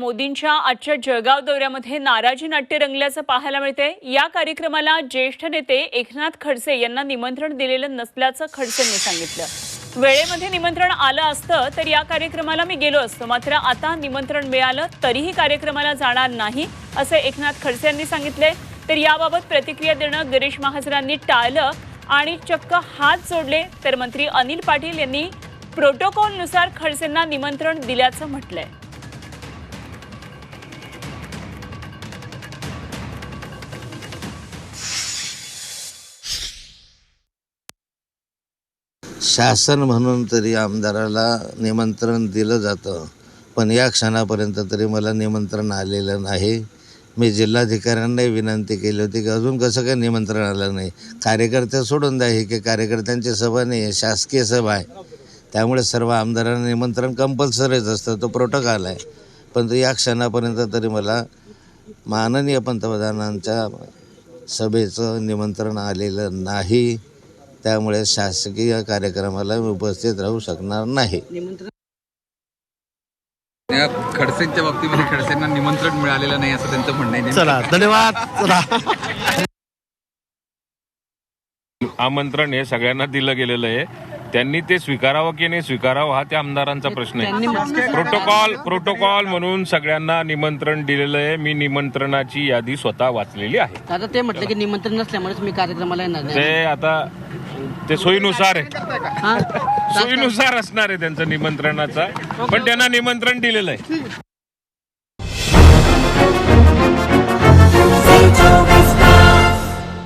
मोदींच्या आजच्या जळगाव दौऱ्यामध्ये नाराजी नाट्य रंगल्याचं पाहायला मिळते या कार्यक्रमाला ज्येष्ठ नेते एकनाथ खडसे यांना निमंत्रण दिलेलं नसल्याचं खडसेंनी सांगितलं. वेळेमध्ये निमंत्रण आलं असतं तर या कार्यक्रमाला मी गेलो असतो. मात्र आता निमंत्रण मिळालं तरीही कार्यक्रमाला जाणार नाही असं एकनाथ खडसे यांनी सांगितले तर याबाबत प्रतिक्रिया देणं गिरीश महाजनांनी टाळलं आणि चक्क हात जोडले तर मंत्री अनिल पाटील यांनी प्रोटोकॉलनुसार खडसेंना निमंत्रण दिल्याचं म्हटलंय. शासन म्हणून तरी आमदाराला निमंत्रण दिलं जातं. पण या क्षणापर्यंत तरी मला निमंत्रण आलेलं नाही. मी जिल्हाधिकाऱ्यांनाही विनंती केली होती की अजून कसं काय निमंत्रण आलं नाही? कार्यकर्ते सोडून द्या ही की कार्यकर्त्यांची सभा नाही आहे शासकीय सभा आहे. त्यामुळे सर्व आमदारांना निमंत्रण कंपल्सरीच असतं तो प्रोटोकॉल आहे. पण या क्षणापर्यंत तरी मला माननीय पंतप्रधानांच्या सभेचं निमंत्रण आलेलं नाही. त्यामुळे शासकीय कार्यक्रमाला मी उपस्थित राहू शकणार नाही. या खडसेंच्या बाबतीमध्ये खडसेंना निमंत्रण मिळालेलं नाही असं त्यांचं म्हणणं आहे चला धन्यवाद. चला. आमंत्रण हे सगळ्यांना दिलं गेलेलं आहे. त्यांनी ते स्वीकारावं की नाही स्वीकारावं हा त्या आमदारांचा प्रश्न आहे. प्रोटोकॉल प्रोटोकॉल म्हणून सगळ्यांना निमंत्रण दिलेलं आहे. मी निमंत्रणाची यादी स्वतः वाचलेली आहे. आता ते म्हटलं की निमंत्रण नसल्यामुळेच मी कार्यक्रमाला येणार नाही. ते आता ते सोयीनुसार आहे. हा? सोयीनुसार असणार आहे त्यांचं निमंत्रणाचा. पण त्यांना निमंत्रण दिलेलं आहे.